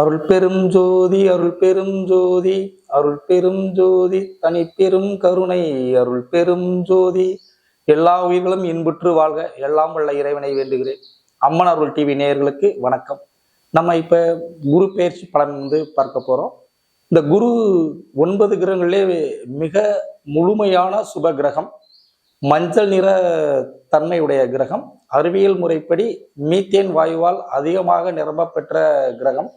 அருள் பெரும் ஜோதி அருள் பெரும் ஜோதி அருள் பெரும் ஜோதி தனி பெரும் கருணை அருள் பெரும் ஜோதி. எல்லா உயிர்களும் இன்புற்று வாழ்க எல்லாம் உள்ள இறைவனை வேண்டுகிறேன். அம்மன் அருள் டிவி நேயர்களுக்கு வணக்கம். நம்ம இப்ப குரு பயிற்சி பலன் வந்து பார்க்க போறோம். இந்த குரு ஒன்பது கிரகங்களிலே மிக முழுமையான சுப கிரகம். மஞ்சள் நிற தன்மையுடைய கிரகம். அறிவியல் முறைப்படி மீத்தேன் வாயுவால் அதிகமாக நிரம்ப பெற்ற கிரகம்.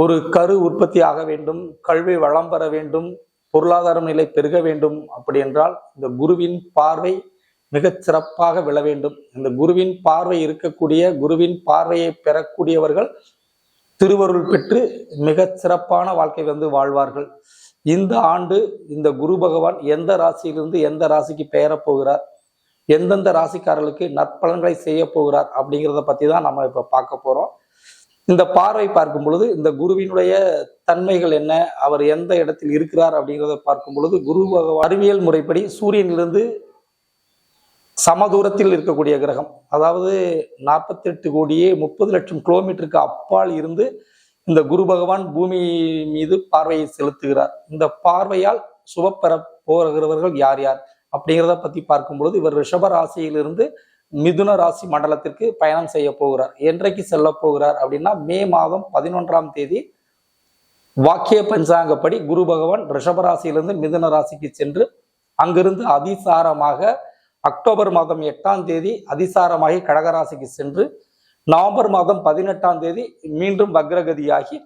ஒரு கரு உற்பத்தி ஆக வேண்டும் கல்வி வளம் பெற வேண்டும் பொருளாதார நிலை பெருக வேண்டும் அப்படி என்றால் இந்த குருவின் பார்வை மிகச் சிறப்பாக விழ வேண்டும். இந்த குருவின் பார்வை இருக்கக்கூடிய குருவின் பார்வையை பெறக்கூடியவர்கள் திருவருள் பெற்று மிகச் சிறப்பான வாழ்க்கை வந்து வாழ்வார்கள். இந்த ஆண்டு இந்த குரு பகவான் எந்த ராசியிலிருந்து எந்த ராசிக்கு பெயரப் போகிறார் எந்தெந்த ராசிக்காரர்களுக்கு நற்பலன்களை செய்ய போகிறார் அப்படிங்கிறத பத்தி தான் நம்ம இப்ப பார்க்க போறோம். இந்த பார்வை பார்க்கும் பொழுது இந்த குருவினுடைய தன்மைகள் என்ன அவர் எந்த இடத்தில் இருக்கிறார் அப்படிங்கிறத பார்க்கும் பொழுது குரு அறிவியல் முறைப்படி சூரியனிலிருந்து சமதூரத்தில் இருக்கக்கூடிய கிரகம் அதாவது நாற்பத்தி எட்டு கோடியே முப்பது லட்சம் கிலோமீட்டருக்கு அப்பால் இருந்து இந்த குரு பகவான் பூமி மீது பார்வையை செலுத்துகிறார். இந்த பார்வையால் சுபப்பெற போகிறவர்கள் யார் யார் அப்படிங்கிறத பத்தி பார்க்கும் பொழுது இவர் ரிஷப ராசியிலிருந்து மிதுன ராசி மண்டலத்திற்கு பயணம் செய்ய போகிறார். என்றைக்கு செல்ல போகிறார் அப்படின்னா மே மாதம் பதினொன்றாம் தேதி வாக்கிய பஞ்சாங்கப்படி குரு பகவான் ரிஷபராசியிலிருந்து மிதுன ராசிக்கு சென்று அங்கிருந்து அதிசாரமாக அக்டோபர் மாதம் எட்டாம் தேதி அதிசாரமாகி கடகராசிக்கு சென்று நவம்பர் மாதம் பதினெட்டாம் தேதி மீண்டும் வக்ரகதியாகி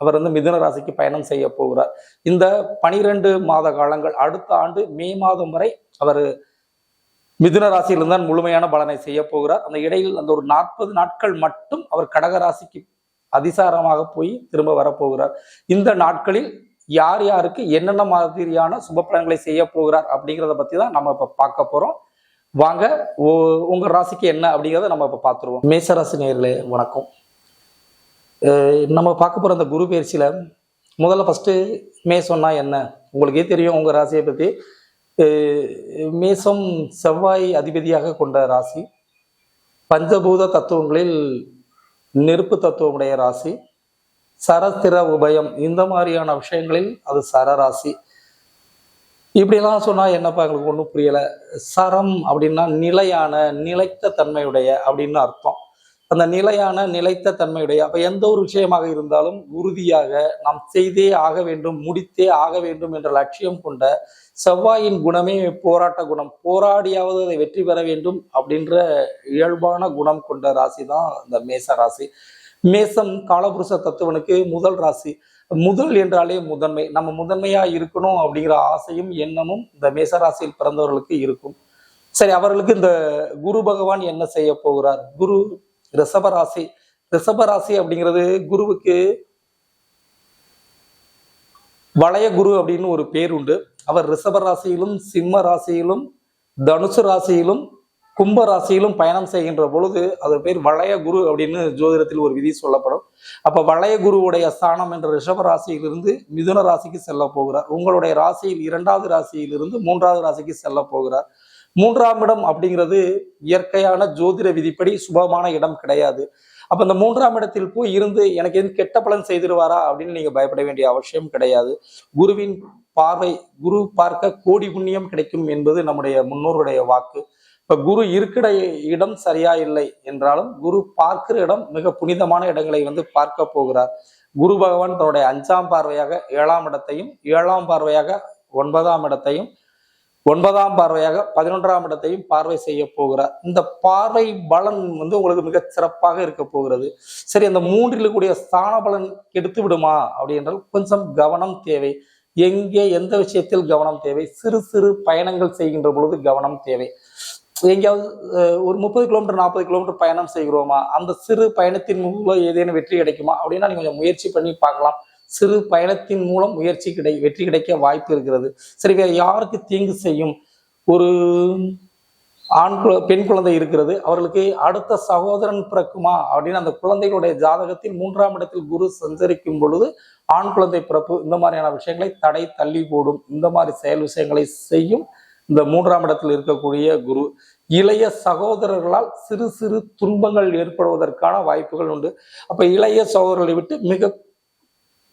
அவர் வந்து மிதுன ராசிக்கு பயணம் செய்ய போகிறார். இந்த பனிரெண்டு மாத காலங்கள் அடுத்த ஆண்டு மே மாதம் வரை அவர் மிதுன ராசியிலிருந்து தான் முழுமையான பலனை செய்ய போகிறார். அந்த இடையில் அந்த ஒரு நாற்பது நாட்கள் மட்டும் அவர் கடக ராசிக்கு அதிசாரமாக போய் திரும்ப வரப்போகிறார் இந்த நாட்களில் யார் யாருக்கு என்னென்ன மாதிரியான சுப பலன்களை செய்ய போகிறார் அப்படிங்கிறத பத்தி தான் நம்ம இப்ப பார்க்க போறோம். வாங்க ஓ- உங்க ராசிக்கு என்ன அப்படிங்கிறத நம்ம இப்ப பார்த்துருவோம். மேசராசி நேர்களே வணக்கம். நம்ம பார்க்க போற அந்த குரு பயிற்சியில முதல்ல ஃபர்ஸ்ட் மேசம்னா என்ன? உங்களுக்கே தெரியும் உங்க ராசியை பத்தி. மேசம் செவ்வாய் அதிபதியாக கொண்ட ராசி. பஞ்சபூத தத்துவங்களில் நெருப்பு தத்துவமுடைய ராசி. சரஸ்திர உபயம் இந்த மாதிரியான விஷயங்களில் அது சரராசி. இப்படிலாம் சொன்னால் என்னப்பா எங்களுக்கு ஒன்றும் புரியலை. சரம் அப்படின்னா நிலையான நிலைத்த தன்மையுடைய அப்படின்னு அர்த்தம். அந்த நிலையான நிலைத்த தன்மையுடைய அப்ப எந்த ஒரு விஷயமாக இருந்தாலும் உறுதியாக நாம் செய்தே ஆக வேண்டும் முடித்தே ஆக வேண்டும் என்ற லட்சியம் கொண்ட செவ்வாயின் குணமே போராட்ட குணம். போராடியாவது அதை வெற்றி பெற வேண்டும் அப்படின்ற இயல்பான குணம் கொண்ட ராசி தான் இந்த மேச ராசி. மேசம் காலபுருஷ தத்துவனுக்கு முதல் ராசி. முதல் என்றாலே முதன்மை. நம்ம முதன்மையா இருக்கணும் அப்படிங்கிற ஆசையும் எண்ணமும் இந்த மேசராசியில் பிறந்தவர்களுக்கு இருக்கும். சரி அவர்களுக்கு இந்த குரு பகவான் என்ன செய்ய போகிறார்? குரு ரிஷபராசி. ரிஷபராசி அப்படிங்கிறது குருவுக்கு வளைய குரு அப்படின்னு ஒரு பேர் உண்டு. அவர் ரிஷப ராசியிலும் சிம்ம ராசியிலும் தனுசு ராசியிலும் கும்ப ராசியிலும் பயணம் செய்கின்ற பொழுது அது பேர் வளைய குரு அப்படின்னு ஜோதிடத்தில் ஒரு விதி சொல்லப்படும். அப்ப வளைய குருவுடைய ஸ்தானம் என்ற ரிஷப ராசியிலிருந்து மிதுன ராசிக்கு செல்ல போகிறார். உங்களுடைய ராசியில் இரண்டாவது ராசியிலிருந்து மூன்றாவது ராசிக்கு செல்ல போகிறார். மூன்றாம் இடம் அப்படிங்கிறது இயற்கையான ஜோதிட விதிப்படி சுபமான இடம் கிடையாது. அப்ப இந்த மூன்றாம் இடத்தில் போய் இருந்து எனக்கு எது கெட்ட பலன் செய்திருவாரா அப்படின்னு நீங்க பயப்பட வேண்டிய அவசியம் கிடையாது. குருவின் பார்வை குரு பார்க்க கோடி புண்ணியம் கிடைக்கும் என்பது நம்முடைய முன்னோருடைய வாக்கு. இப்ப குரு இருக்கிற இடம் சரியா இல்லை என்றாலும் குரு பார்க்கிற இடம் மிக புனிதமான இடங்களை வந்து பார்க்க போகிறார். குரு பகவான் தன்னுடைய அஞ்சாம் பார்வையாக ஏழாம் இடத்தையும் ஏழாம் பார்வையாக ஒன்பதாம் இடத்தையும் ஒன்பதாம் பார்வையாக பதினொன்றாம் இடத்தையும் பார்வை செய்ய போகிறார் இந்த பார்வை பலன் வந்து உங்களுக்கு மிக சிறப்பாக இருக்க போகிறது. சரி அந்த மூன்றில் கூடிய ஸ்தான பலன் கெடுத்து விடுமா அப்படி என்றால் கொஞ்சம் கவனம் தேவை. எங்கே எந்த விஷயத்தில் கவனம் தேவை? சிறு சிறு பயணங்கள் செய்கின்ற பொழுது கவனம் தேவை. எங்கேயாவது ஒரு முப்பது கிலோமீட்டர் நாற்பது கிலோமீட்டர் பயணம் செய்கிறோமா? அந்த சிறு பயணத்தின் மூலம் ஏதேனும் வெற்றி கிடைக்குமா? அப்படின்னா நீங்க கொஞ்சம் முயற்சி பண்ணி பார்க்கலாம். சிறு பயணத்தின் மூலம் முயற்சி கிடை வெற்றி கிடைக்க வாய்ப்பு இருக்கிறது. சரி வேற யாருக்கு தீங்கு செய்யும்? ஒரு ஆண் குழ- பெண் குழந்தை இருக்கிறது. அவர்களுக்கு அடுத்த சகோதரன் பிறக்குமா? அப்படின்னு அந்த குழந்தைகளுடைய ஜாதகத்தில் மூன்றாம் இடத்தில் குரு சஞ்சரிக்கும் பொழுது ஆண் குழந்தை பிறப்பு இந்த மாதிரியான விஷயங்களை தடை தள்ளி போடும். இந்த மாதிரி செயல் விஷயங்களை செய்யும் இந்த மூன்றாம் இடத்தில் இருக்கக்கூடிய குரு. இளைய சகோதரர்களால் சிறு சிறு துன்பங்கள் ஏற்படுவதற்கான வாய்ப்புகள் உண்டு. அப்ப இளைய சகோதரர்களை விட்டு மிக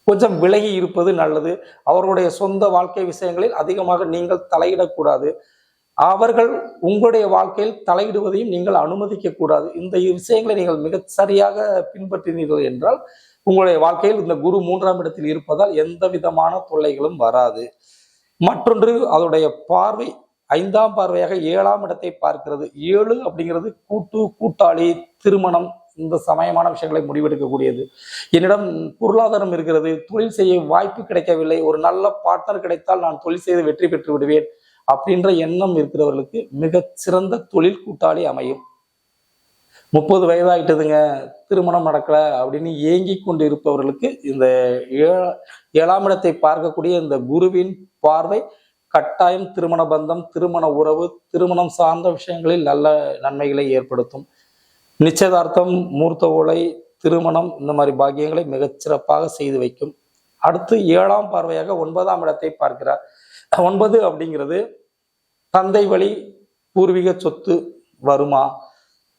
கொஞ்சம் விலகி இருப்பது நல்லது. அவர்களுடைய சொந்த வாழ்க்கை விஷயங்களில் அதிகமாக நீங்கள் தலையிடக்கூடாது. அவர்கள் உங்களுடைய வாழ்க்கையில் தலையிடுவதையும் நீங்கள் அனுமதிக்க கூடாது இந்த விஷயங்களை நீங்கள் மிக சரியாக பின்பற்றினீர்கள் என்றால் உங்களுடைய வாழ்க்கையில் இந்த குரு மூன்றாம் இடத்தில் இருப்பதால் எந்த விதமான தொல்லைகளும் வராது. மற்றொன்று அதோடைய பார்வை ஐந்தாம் பார்வையாக ஏழாம் இடத்தை பார்க்கிறது. ஏழு அப்படிங்கிறது கூட்டு கூட்டாளி திருமணம் இந்த சமயமான விஷயங்களை முடிவெடுக்கக்கூடியது. என்னிடம் பொருளாதாரம் இருக்கிறது தொழில் செய்ய வாய்ப்பு கிடைக்கவில்லை ஒரு நல்ல பார்ட்னர் கிடைத்தால் நான் தொழில் செய்து வெற்றி பெற்று விடுவேன் அப்படின்ற எண்ணம் இருக்கிறவர்களுக்கு மிகச்சிறந்த தொழில் கூட்டாளி அமையும். முப்பது வயதாயிட்டதுங்க திருமணம் நடக்கல அப்படின்னு ஏங்கி கொண்டு இருப்பவர்களுக்கு இந்த ஏழாம் இடத்தை பார்க்கக்கூடிய இந்த குருவின் பார்வை கட்டாயம் திருமண பந்தம் திருமண உறவு திருமணம் சார்ந்த விஷயங்களில் நல்ல நன்மைகளை ஏற்படுத்தும். நிச்சயதார்த்தம் மூர்த்த ஓலை திருமணம் இந்த மாதிரி பாக்கியங்களை மிகச்சிறப்பாக செய்து வைக்கும். அடுத்து ஏழாம் பார்வையாக ஒன்பதாம் இடத்தை பார்க்கிறார். ஒன்பது அப்படிங்கிறது தந்தை வழி பூர்வீக சொத்து வருமா?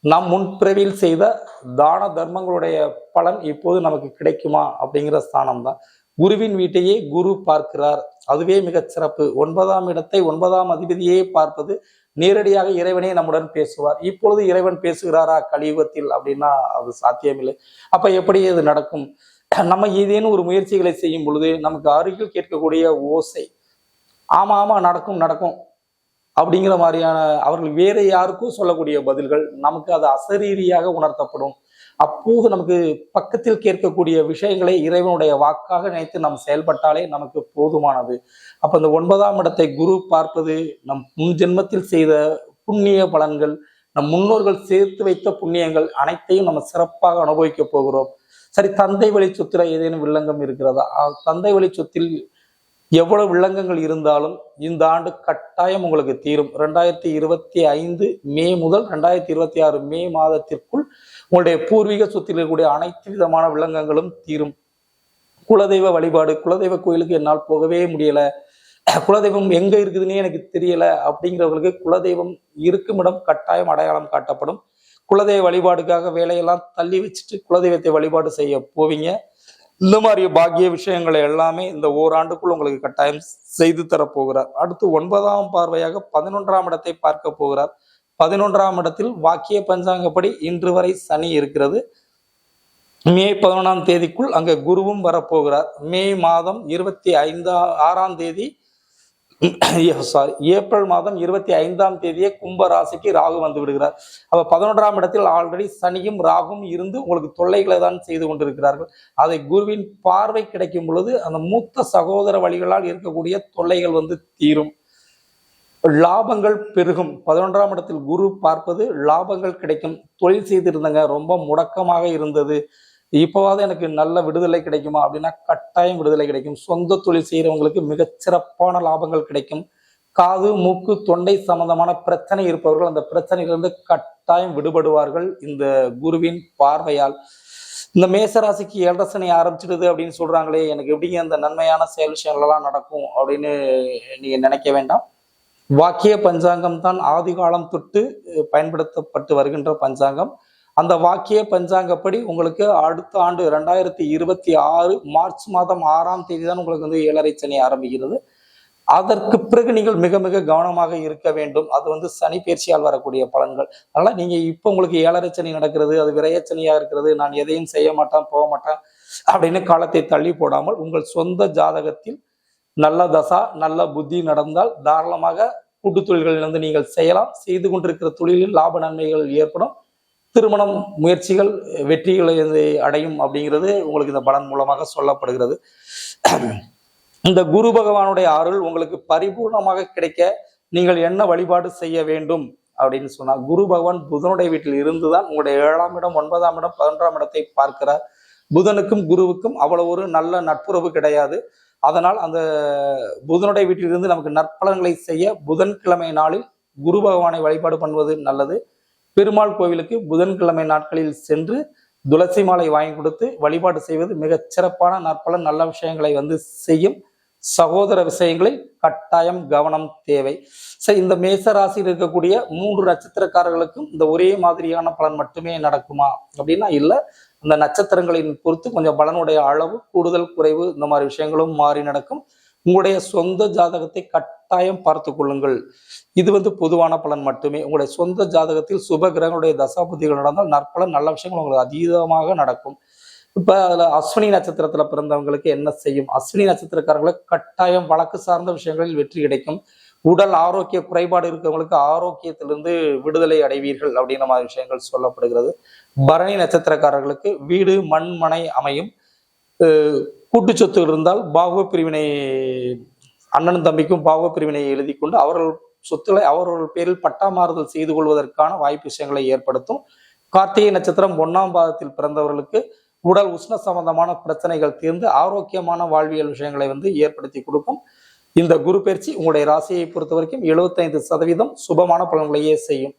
நம் முன்பிறவியில் செய்த தான தர்மங்களுடைய பலன் இப்போது நமக்கு கிடைக்குமா? அப்படிங்கிற ஸ்தானம் தான் குருவின் வீட்டையே குரு பார்க்கிறார். அதுவே மிகச் சிறப்பு. ஒன்பதாம் இடத்தை ஒன்பதாம் அதிபதியே பார்ப்பது நேரடியாக இறைவனே நம்முடன் பேசுவார். இப்பொழுது இறைவன் பேசுகிறாரா கலியுகத்தில் அப்படின்னா அது சாத்தியமில்லை. அப்ப எப்படி இது நடக்கும்? நம்ம ஏதேனும் ஒரு முயற்சிகளை செய்யும் பொழுது நமக்கு அருகில் கேட்கக்கூடிய ஓசை ஆமா ஆமா நடக்கும் நடக்கும் அப்படிங்கிற மாதிரியான அவர்கள் வேற யாருக்கும் சொல்லக்கூடிய பதில்கள் நமக்கு அது அசரீரியாக உணர்த்தப்படும். அப்போது நமக்கு பக்கத்தில் கேட்கக்கூடிய விஷயங்களை இறைவனுடைய வாக்காக நினைத்து நாம் செயல்பட்டாலே நமக்கு போதுமானது. அப்ப இந்த ஒன்பதாம் இடத்தை குரு பார்ப்பது நம் முன் ஜென்மத்தில் செய்த புண்ணிய பலன்கள் நம் முன்னோர்கள் சேர்த்து வைத்த புண்ணியங்கள் அனைத்தையும் நம்ம சிறப்பாக அனுபவிக்க போகிறோம். சரி தந்தை வழி சொத்துல ஏதேனும் வில்லங்கம் இருக்கிறதா? தந்தை வழி சொத்தில் எவ்வளவு வில்லங்கங்கள் இருந்தாலும் இந்த ஆண்டு கட்டாயம் உங்களுக்கு தீரும். ரெண்டாயிரத்தி இருபத்தி ஐந்து மே முதல் ரெண்டாயிரத்தி இருபத்தி ஆறு மே மாதத்திற்குள் உங்களுடைய பூர்வீக சொத்தில் இருக்கக்கூடிய அனைத்து விதமான விலங்கங்களும் தீரும். குலதெய்வ வழிபாடு குலதெய்வ கோயிலுக்கு என்னால் போகவே முடியல. குலதெய்வம் எங்க இருக்குதுன்னே எனக்கு தெரியல. அப்படிங்கிறவர்களுக்கு குலதெய்வம் இருக்கும் இடம் கட்டாயம் அடையாளம் காட்டப்படும். குலதெய்வ வழிபாடுக்காக வேலையெல்லாம் தள்ளி வச்சுட்டு குலதெய்வத்தை வழிபாடு செய்ய போவீங்க. இந்த மாதிரி பாக்கிய விஷயங்களை எல்லாமே இந்த ஓராண்டுக்குள் உங்களுக்கு கட்டாயம் செய்து தரப் போகிறார் அடுத்து ஒன்பதாம் பார்வையாக பதினொன்றாம் இடத்தை பார்க்க போகிறார். பதினொன்றாம் இடத்தில் வாக்கிய பஞ்சாங்கப்படி இன்று வரை சனி இருக்கிறது. மே பதினொன்றாம் தேதிக்குள் அங்க குருவும் வரப்போகிறார். மே மாதம் இருபத்தி ஐந்தா ஆறாம் தேதி சாரி ஏப்ரல் மாதம் இருபத்தி ஐந்தாம் தேதியே கும்ப ராசிக்கு ராகு வந்து விடுகிறார். அப்ப பதினொன்றாம் இடத்தில் ஆல்ரெடி சனியும் ராகும் இருந்து உங்களுக்கு தொல்லைகளை தான் செய்து கொண்டிருக்கிறார்கள். அதை குருவின் பார்வை கிடைக்கும் பொழுது அந்த மூத்த சகோதர வழிகளால் இருக்கக்கூடிய தொல்லைகள் வந்து தீரும். லாபங்கள் பெருகும். பதினொன்றாம் இடத்தில் குரு பார்ப்பது லாபங்கள் கிடைக்கும். தொழில் செய்திருந்தங்க ரொம்ப முடக்கமாக இருந்தது. இப்போவாவது எனக்கு நல்ல விடுதலை கிடைக்குமா அப்படின்னா கட்டாயம் விடுதலை கிடைக்கும். சொந்த தொழில் செய்கிறவங்களுக்கு மிகச்சிறப்பான லாபங்கள் கிடைக்கும். காது மூக்கு தொண்டை சம்பந்தமான பிரச்சனை இருப்பவர்கள் அந்த பிரச்சனையிலிருந்து கட்டாயம் விடுபடுவார்கள் இந்த குருவின் பார்வையால். இந்த மேசராசிக்கு ஏழரசனை ஆரம்பிச்சிடுது அப்படின்னு சொல்றாங்களே எனக்கு எப்படிங்க அந்த நன்மையான செயல் விஷயங்கள்லாம் நடக்கும் அப்படின்னு நீங்க நினைக்க வேண்டாம். வாக்கிய பஞ்சாங்கம் தான் ஆதிகாலம் தொட்டு பயன்படுத்தப்பட்டு வருகின்ற பஞ்சாங்கம். அந்த வாக்கிய பஞ்சாங்கப்படி உங்களுக்கு அடுத்த ஆண்டு ரெண்டாயிரத்தி இருபத்தி ஆறு மார்ச் மாதம் ஆறாம் தேதி தான் உங்களுக்கு வந்து ஏழரை சனி ஆரம்பிக்கிறது. அதற்கு பிறகு நீங்கள் மிக மிக கவனமாக இருக்க வேண்டும். அது வந்து சனி பயிற்சியால் வரக்கூடிய பலன்கள். அதனால நீங்க இப்போ உங்களுக்கு ஏழரை சனி நடக்கிறது அது விரையச்சனியா இருக்கிறது நான் எதையும் செய்ய மாட்டேன் போக மாட்டேன் அப்படின்னு காலத்தை தள்ளி போடாமல் உங்கள் சொந்த ஜாதகத்தில் நல்ல தசா நல்ல புத்தி நடந்தால் தாராளமாக கூட்டு தொழில்களிலிருந்து நீங்கள் செய்யலாம். செய்து கொண்டிருக்கிற தொழிலில் லாப நன்மைகள் ஏற்படும். திருமணம் முயற்சிகள் வெற்றிகளை அடையும் அப்படிங்கிறது உங்களுக்கு இந்த பலன் மூலமாக சொல்லப்படுகிறது. இந்த குரு பகவானுடைய அருள் உங்களுக்கு பரிபூர்ணமாக கிடைக்க நீங்கள் என்ன வழிபாடு செய்ய வேண்டும் அப்படின்னு சொன்னால் குரு பகவான் புதனுடைய வீட்டில் இருந்துதான் உங்களுடைய ஏழாம் இடம் ஒன்பதாம் இடம் பதினொன்றாம் இடத்தை பார்க்கிறார். புதனுக்கும் குருவுக்கும் அவ்வளவு ஒரு நல்ல நட்புறவு கிடையாது. அதனால் அந்த புதனுடைய வீட்டிலிருந்து நமக்கு நற்பலன்களை செய்ய புதன்கிழமை நாளில் குரு பகவானை வழிபாடு பண்ணுவது நல்லது. பெருமாள் கோவிலுக்கு புதன்கிழமை நாட்களில் சென்று துளசி மாலை வாங்கி கொடுத்து வழிபாடு செய்வது மிகச் சிறப்பான நற்பலன் நல்ல விஷயங்களை வந்து செய்யும். சகோதர விஷயங்களில் கட்டாயம் கவனம் தேவை. சரி இந்த மேச ராசியில் இருக்கக்கூடிய மூன்று நட்சத்திரக்காரர்களுக்கும் இந்த ஒரே மாதிரியான பலன் மட்டுமே நடக்குமா? அப்படின்னா இல்லை அந்த நட்சத்திரங்களின் பொறுத்து கொஞ்சம் பலனுடைய அளவு கூடுதல் குறைவு இந்த மாதிரி விஷயங்களும் மாறி நடக்கும். உங்களுடைய சொந்த ஜாதகத்தை கட்டாயம் பார்த்து கொள்ளுங்கள். இது வந்து பொதுவான பலன் மட்டுமே. உங்களுடைய சொந்த ஜாதகத்தில் சுப கிரகங்களுடைய தசாபதிகள் நடந்தால் நற்பலன் நல்ல விஷயங்கள் உங்களுக்கு அதீதமாக நடக்கும். இப்ப அதுல அஸ்வினி நட்சத்திரத்துல பிறந்தவங்களுக்கு என்ன செய்யும்? அஸ்வினி நட்சத்திரக்காரர்களுக்கு கட்டாயம் வழக்கு சார்ந்த விஷயங்களில் வெற்றி கிடைக்கும். உடல் ஆரோக்கிய குறைபாடு இருக்கவங்களுக்கு ஆரோக்கியத்திலிருந்து விடுதலை அடைவீர்கள் அப்படின்ற மாதிரி விஷயங்கள் சொல்லப்படுகிறது. பரணி நட்சத்திரக்காரர்களுக்கு வீடு மண் மனை அமையும். கூட்டு சொத்து இருந்தால் பாகுவ பிரிவினை அண்ணன் தம்பிக்கும் பாகுவ பிரிவினை எழுதி கொண்டு அவர்கள் சொத்துக்களை அவர்கள் பேரில் பட்டா மாறுதல் செய்து கொள்வதற்கான வாய்ப்பு விஷயங்களை ஏற்படுத்தும். கார்த்திகை நட்சத்திரம் ஒன்னாம் பாதத்தில் பிறந்தவர்களுக்கு உடல் உஷ்ண சம்பந்தமான பிரச்சனைகள் தீர்ந்து ஆரோக்கியமான வாழ்வியல் விஷயங்களை வந்து ஏற்படுத்தி கொடுக்கும். இந்த குரு பயிற்சி உங்களுடைய ராசியை பொறுத்த வரைக்கும் எழுபத்தைந்து சதவீதம் சுபமான பலன்களையே செய்யும்.